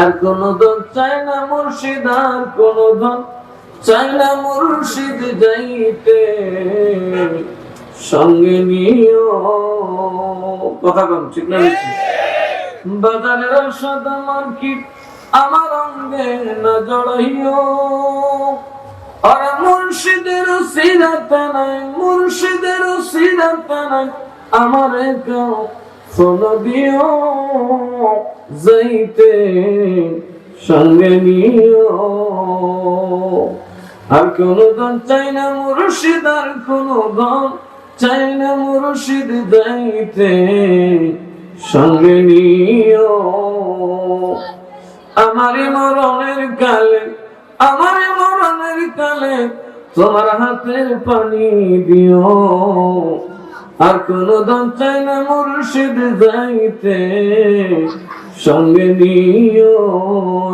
আর কোন ধন চাই না মুর্শিদ, আর কোন ধন চাই না মুর্শিদ যাইতে। সঙ্গে নিও। কথা কম ঠিক না? বাজারের সাদা মার্কিট, আমার অঙ্গে না জড়াইও। আর মুর্শিদের সিরাতে নাই, মুর্শিদের সিরাতে নাই, আমার কেউ ফোন দিও। যাইতে সঙ্গে নিও। আর কোন দন চাই না মুর্শিদ, আর কোন দন চাই না মুর্শিদ যাইতে সঙ্গে নিও। আমার মরণের কালে, আমার মরণের কালে তোমার হাতের পানি দিও। আর কোন দন চাই না মুর্শিদ যাইতে সঙ্গে নিও।